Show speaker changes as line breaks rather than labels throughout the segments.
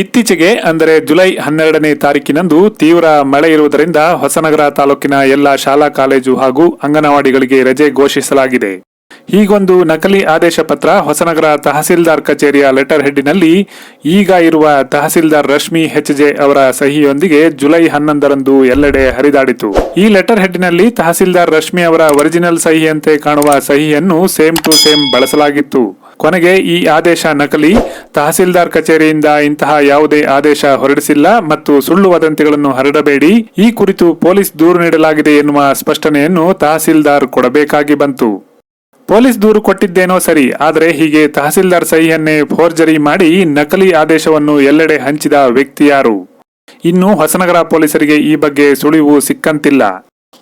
ಇತ್ತೀಚೆಗೆ, ಅಂದರೆ ಜುಲೈ ಹನ್ನೆರಡನೇ ತಾರೀಕಿನಂದು ತೀವ್ರ ಮಳೆ ಇರುವುದರಿಂದ ಹೊಸನಗರ ತಾಲೂಕಿನ ಎಲ್ಲ ಶಾಲಾ ಕಾಲೇಜು ಹಾಗೂ ಅಂಗನವಾಡಿಗಳಿಗೆ ರಜೆ ಘೋಷಿಸಲಾಗಿದೆ. ಹೀಗೊಂದು ನಕಲಿ ಆದೇಶ ಪತ್ರ ಹೊಸನಗರ ತಹಸೀಲ್ದಾರ್ ಕಚೇರಿಯ ಲೆಟರ್ ಹೆಡ್ಡಿನಲ್ಲಿ, ಈಗ ಇರುವ ತಹಸೀಲ್ದಾರ್ ರಶ್ಮಿ ಹೆಚ್ ಜೆ ಅವರ ಸಹಿಯೊಂದಿಗೆ ಜುಲೈ ಹನ್ನೊಂದರಂದು ಎಲ್ಲೆಡೆ ಹರಿದಾಡಿತು. ಈ ಲೆಟರ್ ಹೆಡ್ಡಿನಲ್ಲಿ ತಹಸೀಲ್ದಾರ್ ರಶ್ಮಿ ಅವರ ಒರಿಜಿನಲ್ ಸಹಿಯಂತೆ ಕಾಣುವ ಸಹಿಯನ್ನು ಸೇಮ್ ಟು ಸೇಮ್ ಬಳಸಲಾಗಿತ್ತು. ಕೊನೆಗೆ ಈ ಆದೇಶ ನಕಲಿ. ತಹಸೀಲ್ದಾರ್ ಕಚೇರಿಯಿಂದ ಇಂತಹ ಯಾವುದೇ ಆದೇಶ ಹೊರಡಿಸಿಲ್ಲ ಮತ್ತು ಸುಳ್ಳು ವದಂತಿಗಳನ್ನು ಹರಡಬೇಡಿ. ಈ ಕುರಿತು ಪೊಲೀಸ್ ದೂರು ನೀಡಲಾಗಿದೆ ಎನ್ನುವ ಸ್ಪಷ್ಟನೆಯನ್ನು ತಹಸೀಲ್ದಾರ್ ಕೊಡಬೇಕಾಗಿ ಬಂತು. ಪೊಲೀಸ್ ದೂರು ಕೊಟ್ಟಿದ್ದೇನೋ ಸರಿ, ಆದರೆ ಹೀಗೆ ತಹಸೀಲ್ದಾರ್ ಸಹಿಯನ್ನೇ ಫೋರ್ಜರಿ ಮಾಡಿ ನಕಲಿ ಆದೇಶವನ್ನು ಎಲ್ಲೆಡೆ ಹಂಚಿದ ವ್ಯಕ್ತಿ ಯಾರು? ಇನ್ನು ಹೊಸನಗರ ಪೊಲೀಸರಿಗೆ ಈ ಬಗ್ಗೆ ಸುಳಿವು ಸಿಕ್ಕಂತಿಲ್ಲ.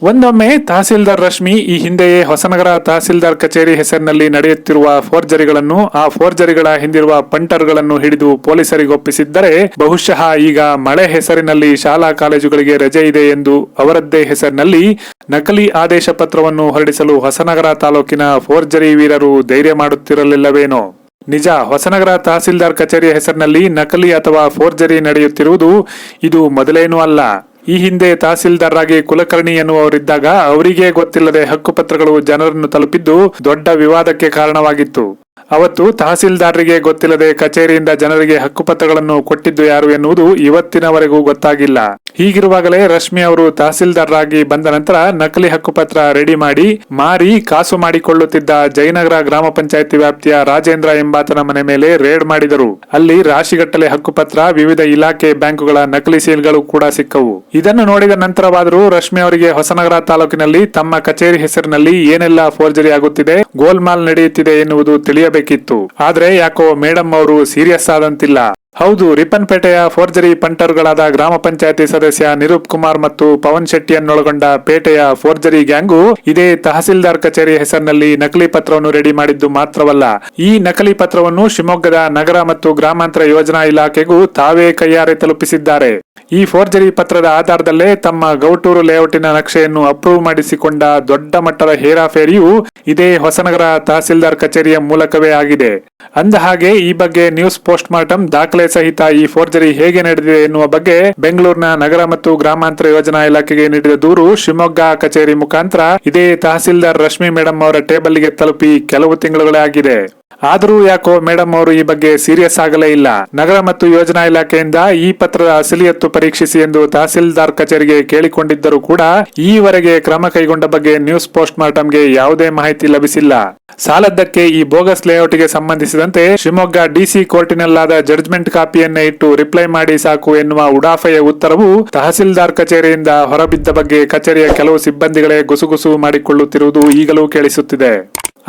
ಒಂದೊಮ್ಮೆ ತಹಸೀಲ್ದಾರ್ ರಶ್ಮಿ ಈ ಹಿಂದೆಯೇ ಹೊಸನಗರ ತಹಸೀಲ್ದಾರ್ ಕಚೇರಿ ಹೆಸರಿನಲ್ಲಿ ನಡೆಯುತ್ತಿರುವ ಫೋರ್ಜರಿಗಳನ್ನು, ಆ ಫೋರ್ಜರಿಗಳ ಹಿಂದಿರುವ ಪಂಟರ್ಗಳನ್ನು ಹಿಡಿದು ಪೊಲೀಸರಿಗೊಪ್ಪಿಸಿದ್ದರೆ ಬಹುಶಃ ಈಗ ಮಳೆ ಹೆಸರಿನಲ್ಲಿ ಶಾಲಾ ಕಾಲೇಜುಗಳಿಗೆ ರಜೆ ಇದೆ ಎಂದು ಅವರದ್ದೇ ಹೆಸರಿನಲ್ಲಿ ನಕಲಿ ಆದೇಶ ಪತ್ರವನ್ನು ಹೊರಡಿಸಲು ಹೊಸನಗರ ತಾಲೂಕಿನ ಫೋರ್ಜರಿ ವೀರರು ಧೈರ್ಯ ಮಾಡುತ್ತಿರಲಿಲ್ಲವೇನೋ. ನಿಜ, ಹೊಸನಗರ ತಹಸೀಲ್ದಾರ್ ಕಚೇರಿಯ ಹೆಸರಿನಲ್ಲಿ ನಕಲಿ ಅಥವಾ ಫೋರ್ಜರಿ ನಡೆಯುತ್ತಿರುವುದು ಇದು ಮೊದಲೇನೂ ಅಲ್ಲ. ಈ ಹಿಂದೆ ತಹಸೀಲ್ದಾರರಾಗಿ ಕುಲಕರ್ಣಿ ಎನ್ನುವವರಿದ್ದಾಗ ಅವರಿಗೇ ಗೊತ್ತಿಲ್ಲದೆ ಹಕ್ಕುಪತ್ರಗಳು ಜನರನ್ನು ತಲುಪಿದ್ದು ದೊಡ್ಡ ವಿವಾದಕ್ಕೆ ಕಾರಣವಾಗಿತ್ತು. ಅವತ್ತು ತಹಸೀಲ್ದಾರರಿಗೆ ಗೊತ್ತಿಲ್ಲದೆ ಕಚೇರಿಯಿಂದ ಜನರಿಗೆ ಹಕ್ಕುಪತ್ರಗಳನ್ನು ಕೊಟ್ಟಿದ್ದು ಯಾರು ಎನ್ನುವುದು ಇವತ್ತಿನವರೆಗೂ ಗೊತ್ತಾಗಿಲ್ಲ. ಹೀಗಿರುವಾಗಲೇ ರಶ್ಮಿ ಅವರು ತಹಸೀಲ್ದಾರ್ ಆಗಿ ಬಂದ ನಂತರ ನಕಲಿ ಹಕ್ಕುಪತ್ರ ರೆಡಿ ಮಾಡಿ ಮಾರಿ ಕಾಸು ಮಾಡಿಕೊಳ್ಳುತ್ತಿದ್ದ ಜಯನಗರ ಗ್ರಾಮ ಪಂಚಾಯತಿ ವ್ಯಾಪ್ತಿಯ ರಾಜೇಂದ್ರ ಎಂಬಾತನ ಮನೆ ಮೇಲೆ ರೇಡ್ ಮಾಡಿದರು. ಅಲ್ಲಿ ರಾಶಿಗಟ್ಟಲೆ ಹಕ್ಕುಪತ್ರ ವಿವಿಧ ಇಲಾಖೆ ಬ್ಯಾಂಕುಗಳ ನಕಲಿ ಸೀಲ್ಗಳು ಕೂಡ ಸಿಕ್ಕವು. ಇದನ್ನು ನೋಡಿದ ನಂತರವಾದರೂ ರಶ್ಮಿ ಅವರಿಗೆ ಹೊಸನಗರ ತಾಲೂಕಿನಲ್ಲಿ ತಮ್ಮ ಕಚೇರಿ ಹೆಸರಿನಲ್ಲಿ ಏನೆಲ್ಲ ಫೋರ್ಜರಿ ಆಗುತ್ತಿದೆ, ಗೋಲ್ಮಾಲ್ ನಡೆಯುತ್ತಿದೆ ಎನ್ನುವುದು ತಿಳಿಯಬೇಕಿತ್ತು. ಆದರೆ ಯಾಕೋ ಮೇಡಮ್ ಅವರು ಸೀರಿಯಸ್ ಆದಂತಿಲ್ಲ. ಹೌದು, ರಿಪ್ಪನ್ಪೇಟೆಯ ಫೋರ್ಜರಿ ಪಂಟರ್ಗಳಾದ ಗ್ರಾಮ ಪಂಚಾಯತಿ ಸದಸ್ಯ ನಿರೂಪ್ ಕುಮಾರ್ ಮತ್ತು ಪವನ್ ಶೆಟ್ಟಿಯನ್ನೊಳಗೊಂಡ ಪೇಟೆಯ ಫೋರ್ಜರಿ ಗ್ಯಾಂಗು ಇದೇ ತಹಸೀಲ್ದಾರ್ ಕಚೇರಿ ಹೆಸರಿನಲ್ಲಿ ನಕಲಿ ಪತ್ರವನ್ನು ರೆಡಿ ಮಾಡಿದ್ದು ಮಾತ್ರವಲ್ಲ. ಈ ನಕಲಿ ಪತ್ರವನ್ನು ಶಿವಮೊಗ್ಗದ ನಗರ ಮತ್ತು ಗ್ರಾಮಾಂತರ ಯೋಜನಾ ಇಲಾಖೆಗೂ ತಾವೇ ಕೈಯಾರೆ ತಲುಪಿಸಿದ್ದಾರೆ. ಈ ಫೋರ್ಜರಿ ಪತ್ರದ ಆಧಾರದಲ್ಲೇ ತಮ್ಮ ಗೌಟೂರು ಲೇಔಟಿನ ನಕ್ಷೆಯನ್ನು ಅಪ್ರೂವ್ ಮಾಡಿಸಿಕೊಂಡ ದೊಡ್ಡ ಮಟ್ಟದ ಹೇರಾಫೇರಿಯು ಇದೇ ಹೊಸನಗರ ತಹಸೀಲ್ದಾರ್ ಕಚೇರಿಯ ಮೂಲಕವೇ ಆಗಿದೆ. ಅಂದ ಹಾಗೆ ಈ ಬಗ್ಗೆ ನ್ಯೂಸ್ ಪೋಸ್ಟ್ ಮಾರ್ಟಂ ದಾಖಲೆ ಸಹಿತ ಈ ಫೋರ್ಜರಿ ಹೇಗೆ ನಡೆದಿದೆ ಎನ್ನುವ ಬಗ್ಗೆ ಬೆಂಗಳೂರಿನ ನಗರ ಮತ್ತು ಗ್ರಾಮಾಂತರ ಯೋಜನಾ ಇಲಾಖೆಗೆ ನೀಡಿದ ದೂರು ಶಿವಮೊಗ್ಗ ಕಚೇರಿ ಮುಖಾಂತರ ಇದೇ ತಹಸೀಲ್ದಾರ್ ರಶ್ಮಿ ಮೇಡಂ ಅವರ ಟೇಬಲ್ಗೆ ತಲುಪಿ ಕೆಲವು ತಿಂಗಳುಗಳೇ ಆಗಿದೆ. ಆದರೂ ಯಾಕೋ ಮೇಡಮ್ ಅವರು ಈ ಬಗ್ಗೆ ಸೀರಿಯಸ್ ಆಗಲೇ ಇಲ್ಲ. ನಗರ ಮತ್ತು ಯೋಜನಾ ಇಲಾಖೆಯಿಂದ ಈ ಪತ್ರದ ಅಸಲಿಯತ್ತು ಪರೀಕ್ಷಿಸಿ ಎಂದು ತಹಸೀಲ್ದಾರ್ ಕಚೇರಿಗೆ ಕೇಳಿಕೊಂಡಿದ್ದರೂ ಕೂಡ ಈವರೆಗೆ ಕ್ರಮ ಕೈಗೊಂಡ ಬಗ್ಗೆ ನ್ಯೂಸ್ ಪೋಸ್ಟ್ ಮಾರ್ಟಂಗೆ ಯಾವುದೇ ಮಾಹಿತಿ ಲಭಿಸಿಲ್ಲ. ಸಾಲದ್ದಕ್ಕೆ ಈ ಬೋಗಸ್ ಲೇಔಟ್ಗೆ ಸಂಬಂಧಿಸಿದಂತೆ ಶಿವಮೊಗ್ಗ ಡಿಸಿ ಕೋರ್ಟಿನಲ್ಲಾದ ಜಡ್ಜ್ಮೆಂಟ್ ಕಾಪಿಯನ್ನೇ ಇಟ್ಟು ರಿಪ್ಲೈ ಮಾಡಿ ಸಾಕು ಎನ್ನುವ ಉಡಾಫೆಯ ಉತ್ತರವು ತಹಸೀಲ್ದಾರ್ ಕಚೇರಿಯಿಂದ ಹೊರಬಿದ್ದ ಬಗ್ಗೆ ಕಚೇರಿಯ ಕೆಲವು ಸಿಬ್ಬಂದಿಗಳೇ ಗುಸುಗುಸು ಮಾಡಿಕೊಳ್ಳುತ್ತಿರುವುದು ಈಗಲೂ ಕೇಳಿಸುತ್ತಿದೆ.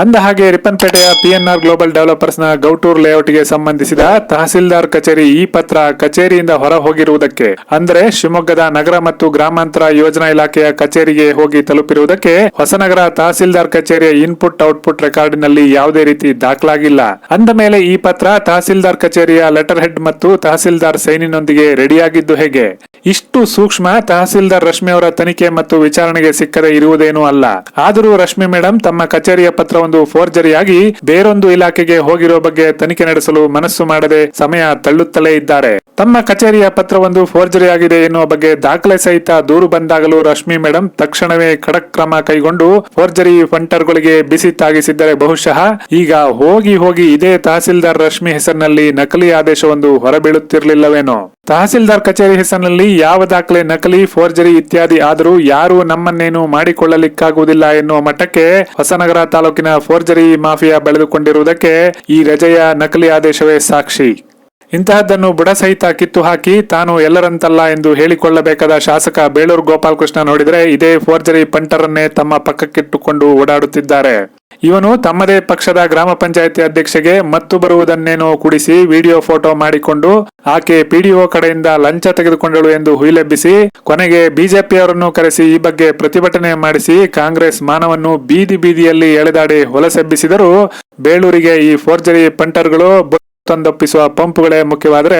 ಅಂದ ಹಾಗೆ ರಿಪ್ಪನ್ಪೇಟೆಯ ಪಿಎನ್ಆರ್ ಗ್ಲೋಬಲ್ ಡೆವಲಪರ್ಸ್ನ ಗೌಟೂರ್ ಲೇಔಟ್ಗೆ ಸಂಬಂಧಿಸಿದ ತಹಸೀಲ್ದಾರ್ ಕಚೇರಿ ಈ ಪತ್ರ ಕಚೇರಿಯಿಂದ ಹೊರ ಹೋಗಿರುವುದಕ್ಕೆ ಅಂದರೆ ಶಿವಮೊಗ್ಗದ ನಗರ ಮತ್ತು ಗ್ರಾಮಾಂತರ ಯೋಜನಾ ಇಲಾಖೆಯ ಕಚೇರಿಗೆ ಹೋಗಿ ತಲುಪಿರುವುದಕ್ಕೆ ಹೊಸನಗರ ತಹಸೀಲ್ದಾರ್ ಕಚೇರಿಯ ಇನ್ಪುಟ್ ಔಟ್ಪುಟ್ ರೆಕಾರ್ಡ್ನಲ್ಲಿ ಯಾವುದೇ ರೀತಿ ದಾಖಲಾಗಿಲ್ಲ. ಅಂದ ಮೇಲೆ ಈ ಪತ್ರ ತಹಸೀಲ್ದಾರ್ ಕಚೇರಿಯ ಲೆಟರ್ ಹೆಡ್ ಮತ್ತು ತಹಸೀಲ್ದಾರ್ ಸೈನಿನೊಂದಿಗೆ ರೆಡಿಯಾಗಿದ್ದು ಹೇಗೆ? ಇಷ್ಟು ಸೂಕ್ಷ್ಮ ತಹಸೀಲ್ದಾರ್ ರಶ್ಮಿ ಅವರ ತನಿಖೆ ಮತ್ತು ವಿಚಾರಣೆಗೆ ಸಿಕ್ಕದೆ ಇರುವುದೇನೂ ಅಲ್ಲ. ಆದರೂ ರಶ್ಮಿ ಮೇಡಂ ತಮ್ಮ ಕಚೇರಿಯ ಪತ್ರವೊಂದು ಫೋರ್ಜರಿಯಾಗಿ ಬೇರೊಂದು ಇಲಾಖೆಗೆ ಹೋಗಿರೋ ಬಗ್ಗೆ ತನಿಖೆ ನಡೆಸಲು ಮನಸ್ಸು ಮಾಡದೆ ಸಮಯ ತಳ್ಳುತ್ತಲೇ ಇದ್ದಾರೆ. ತಮ್ಮ ಕಚೇರಿಯ ಪತ್ರವೊಂದು ಫೋರ್ಜರಿ ಆಗಿದೆ ಎನ್ನುವ ಬಗ್ಗೆ ದಾಖಲೆ ಸಹಿತ ದೂರು ಬಂದಾಗಲೂ ರಶ್ಮಿ ಮೇಡಂ ತಕ್ಷಣವೇ ಖಡಕ್ ಕ್ರಮ ಕೈಗೊಂಡು ಫೋರ್ಜರಿ ಫಂಟರ್ಗಳಿಗೆ ಬಿಸಿ ತಾಗಿಸಿದ್ದರೆ ಬಹುಶಃ ಈಗ ಹೋಗಿ ಹೋಗಿ ಇದೇ ತಹಸೀಲ್ದಾರ್ ರಶ್ಮಿ ಹೆಸರಿನಲ್ಲಿ ನಕಲಿ ಆದೇಶವೊಂದು ಹೊರಬೀಳುತ್ತಿರಲಿಲ್ಲವೇನೋ. ತಹಸೀಲ್ದಾರ್ ಕಚೇರಿ ಹೆಸರಿನಲ್ಲಿ ಯಾವ ದಾಖಲೆ ನಕಲಿ, ಫೋರ್ಜರಿ ಇತ್ಯಾದಿ ಆದರೂ ಯಾರು ನಮ್ಮನ್ನೇನು ಮಾಡಿಕೊಳ್ಳಲಿಕ್ಕಾಗುವುದಿಲ್ಲ ಎನ್ನುವ ಮಟ್ಟಕ್ಕೆ ಹೊಸನಗರ ತಾಲೂಕಿನ ಫೋರ್ಜರಿ ಮಾಫಿಯಾ ಬೆಳೆದುಕೊಂಡಿರುವುದಕ್ಕೆ ಈ ರಜೆಯ ನಕಲಿ ಆದೇಶವೇ ಸಾಕ್ಷಿ. ಇಂತಹದ್ದನ್ನು ಬುಡಸಹಿತ ಕಿತ್ತು ಹಾಕಿ ತಾನು ಎಲ್ಲರಂತಲ್ಲ ಎಂದು ಹೇಳಿಕೊಳ್ಳಬೇಕಾದ ಶಾಸಕ ಬೇಳೂರು ಗೋಪಾಲಕೃಷ್ಣ ನೋಡಿದರೆ ಇದೇ ಫೋರ್ಜರಿ ಪಂಟರನ್ನೇ ತಮ್ಮ ಪಕ್ಕಕ್ಕಿಟ್ಟುಕೊಂಡು ಓಡಾಡುತ್ತಿದ್ದಾರೆ. ಇವನು ತಮ್ಮದೇ ಪಕ್ಷದ ಗ್ರಾಮ ಪಂಚಾಯತಿ ಅಧ್ಯಕ್ಷೆಗೆ ಮತ್ತು ಬರುವುದನ್ನೇನೋ ಕುಡಿಸಿ ವಿಡಿಯೋ ಫೋಟೋ ಮಾಡಿಕೊಂಡು ಆಕೆ ಪಿಡಿಒ ಕಡೆಯಿಂದ ಲಂಚ ತೆಗೆದುಕೊಂಡಳು ಎಂದು ಹುಯಿಲೆಬ್ಬಿಸಿ ಕೊನೆಗೆ ಬಿಜೆಪಿಯವರನ್ನು ಕರೆಸಿ ಈ ಬಗ್ಗೆ ಪ್ರತಿಭಟನೆ ಮಾಡಿಸಿ ಕಾಂಗ್ರೆಸ್ ಮಾನವನ್ನು ಬೀದಿ ಬೀದಿಯಲ್ಲಿ ಎಳೆದಾಡಿ ಹೊಲಸೆಬ್ಬಿಸಿದರೂ ಬೇಳೂರಿಗೆ ಈ ಫೋರ್ಜರಿ ಪಂಟರ್ಗಳು ತಂದೊಪ್ಪಿಸುವ ಪಂಪ್ಗಳೇ ಮುಖ್ಯವಾದ್ರೆ